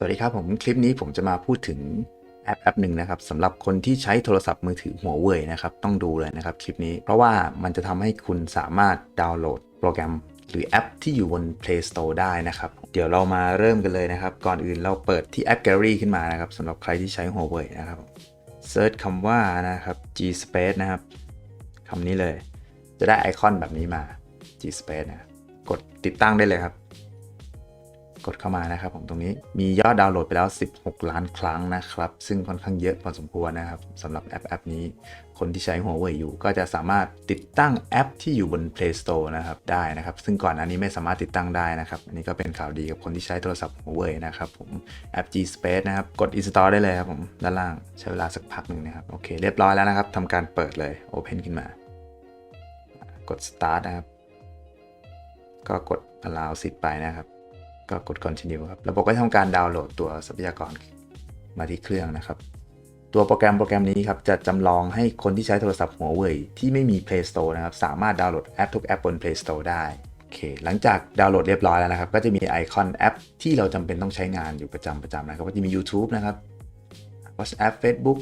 สวัสดีครับผมคลิปนี้ผมจะมาพูดถึงแอปแอปหนึ่งนะครับสำหรับคนที่ใช้โทรศัพท์มือถือหัวเว่ยนะครับต้องดูเลยนะครับคลิปนี้ เพราะว่ามันจะทำให้คุณสามารถดาวน์โหลดโปรแกรม หรือแอปที่อยู่บน Play Store ได้นะครับ เดี๋ยวเรามาเริ่มกันเลยนะครับ ก่อนอื่นเราเปิดที่แอป Gallery ขึ้นมานะครับสำหรับใครที่ใช้หัวเว่ยนะครับเซิร์ชคำว่านะครับ G Space นะครับคำนี้เลย จะได้ไอคอนแบบนี้มา G Space นะกดติดตั้งได้เลยครับ กดเข้ามานะครับผมตรงนี้มียอดดาวน์โหลดไปแล้ว 16 ล้านครั้งนะครับ ซึ่งค่อนข้างเยอะพอสมควรนะครับสำหรับแอปแอปนี้ คนที่ใช้หัวเว่ยอยู่ ก็จะสามารถติดตั้งแอปที่อยู่บน Play Store นะครับได้นะครับ ซึ่งก่อนอันนี้ไม่สามารถติดตั้งได้นะครับอันนี้ก็เป็นข่าวดีกับคนที่ใช้โทรศัพท์หัวเว่ยนะครับผมแอป G Space นะครับกด install ได้เลยครับผมด้านล่างใช้เวลาสักพักหนึ่งนะครับโอเคเรียบร้อยแล้วนะครับทำการเปิดเลย Open ขึ้นมา กด start นะครับก็กด allow สิทธิ์ไปนะครับ ก็กด continue ครับ ระบบก็ทำการดาวน์โหลดตัวทรัพยากรมาที่เครื่องนะครับ ตัวโปรแกรมโปรแกรมนี้ครับ จะจำลองให้คนที่ใช้โทรศัพท์หัวเว่ยที่ไม่มี Play Store นะครับ สามารถดาวน์โหลดแอปทุกแอปบน Play Store ได้โอเค หลังจากดาวน์โหลดเรียบร้อยแล้วนะครับ ก็จะมีไอคอนแอปที่เราจำเป็นต้องใช้งานอยู่ประจำประจำนะครับ ก็จะมี YouTube นะครับ WhatsApp Facebook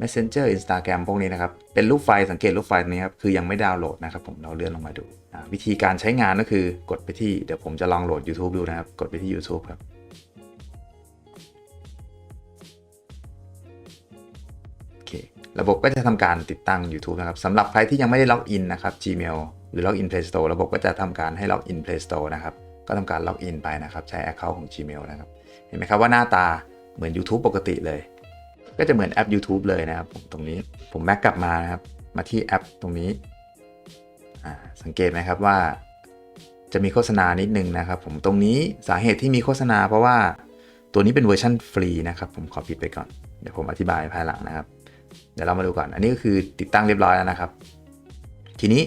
Messenger Instagram พวกนี้นะครับ เป็นรูปไฟล์สังเกตรูปไฟล์นี้ครับ คือยังไม่ดาวน์โหลดนะครับผมเราเลื่อนลงมาดู วิธีการใช้งานก็คือกดไปที่เดี๋ยวผมจะลองโหลด YouTube ดูนะครับ กดไปที่ YouTube ครับโอเคระบบก็จะทำการติดตั้ง YouTube นะครับสำหรับใครที่ยังไม่ได้ล็อกอินนะครับ Gmail หรือล็อกอิน Play Store ระบบก็จะทำการให้ล็อกอิน Play Store นะครับก็ทำการล็อกอินไปนะครับ ใช้ Account ของ Gmail นะครับ เห็นไหมครับว่าหน้าตาเหมือน YouTube ปกติเลย ก็จะเหมือนแอป YouTube เลยนะครับผมตรงนี้ผมแบ็กกลับมานะครับ มาที่แอปตรงนี้สังเกตไหมครับว่า จะมีโฆษณานิดนึงนะครับ ผมตรงนี้สาเหตุที่มีโฆษณาเพราะว่าตัวนี้เป็นเวอร์ชันฟรีนะครับ ผมขอปิดไปก่อน เดี๋ยวผมอธิบายภายหลังนะครับ เดี๋ยวเรามาดูก่อน อันนี้ก็คือติดตั้งเรียบร้อยแล้วนะครับ ทีนี้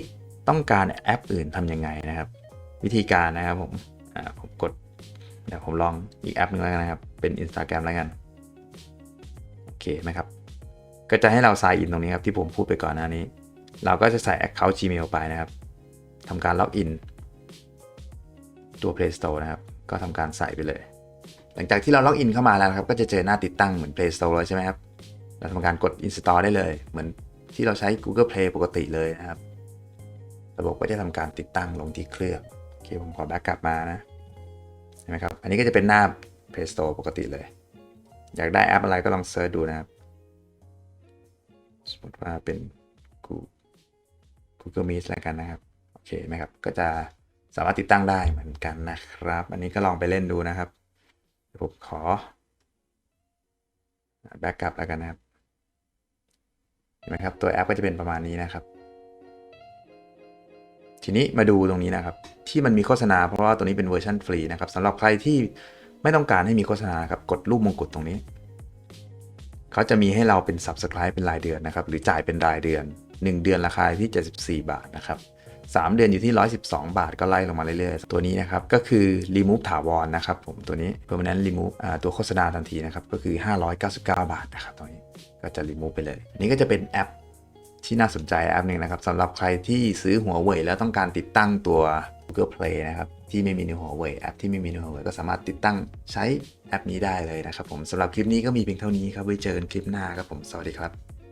ต้องการแอปอื่นทำยังไงนะครับ วิธีการนะครับผมผมกดเดี๋ยวผมลองอีกแอปหนึงแล้วกันนะครับ เป็น Instagram แล้วกัน เคไหมครับ ก็จะให้เรา sign in ตรงนี้ครับที่ผมพูดไปก่อนหน้านี้ เราก็จะใส่ Account Gmail ไปนะครับทำการล็อกอินตัว Play Store นะครับ ก็ทำการใส่ไปเลย หลังจากที่เราล็อกอินเข้ามาแล้วครับ ก็จะเจอหน้าติดตั้งเหมือน Play Store เลยใช่ไหมครับ เราทำการกด install ได้เลย เหมือนที่เราใช้ Google Play ปกติเลยนะครับ ระบบก็จะทำการติดตั้งลงที่เครื่องโอเคผมขอแบ็กกลับมานะ เห็นไหมครับ อันนี้ก็จะเป็นหน้า Play Store ปกติเลย อยากได้แอปอะไรก็ลองเซิร์ชดูนะครับ สมมติว่าเป็น Google Meet แล้วกันนะครับ โอเคไหมครับ ก็จะสามารถติดตั้งได้เหมือนกันนะครับ อันนี้ก็ลองไปเล่นดูนะครับผมขอแบ็กกลับแล้วกันนะครับ เห็นไหมครับ ตัวแอปก็จะเป็นประมาณนี้นะครับ ทีนี้มาดูตรงนี้นะครับ ที่มันมีโฆษณาเพราะว่าตัวนี้เป็นเวอร์ชันฟรีนะครับสำหรับใครที่ ไม่ต้องการให้มีโฆษณาครับกดรูปมงกุฎตรงนี้ เขาจะมีให้เราเป็น Subscribe เป็นรายเดือนนะครับ หรือจ่ายเป็นรายเดือน 1 เดือนราคาที่ 74 บาทนะครับ3เดือนอยู่ที่ 112 บาทก็ไล่ลงมาเรื่อยๆ ตัวนี้นะครับก็คือ remove ถาวรนะครับผมตัวนี้ permanent remove ตัวโฆษณาทันทีนะครับก็คือ 599 บาทนะครับตัวนี้ก็จะ remove ไปเลยอันนี้ก็จะเป็นแอปที่น่าสนใจแอปหนึ่งนะครับสำหรับใครที่ซื้อหัวเว่ยแล้วต้องการติดตั้งตัว Google Play นะครับ ที่ไม่มีในหัวเว่ยแอปที่ไม่มีในหัวเว่ยก็สามารถติดตั้งใช้แอปนี้ได้เลยนะครับผมสำหรับคลิปนี้ก็มีเพียงเท่านี้ครับไว้เจอกันคลิปหน้าครับผมสวัสดีครับ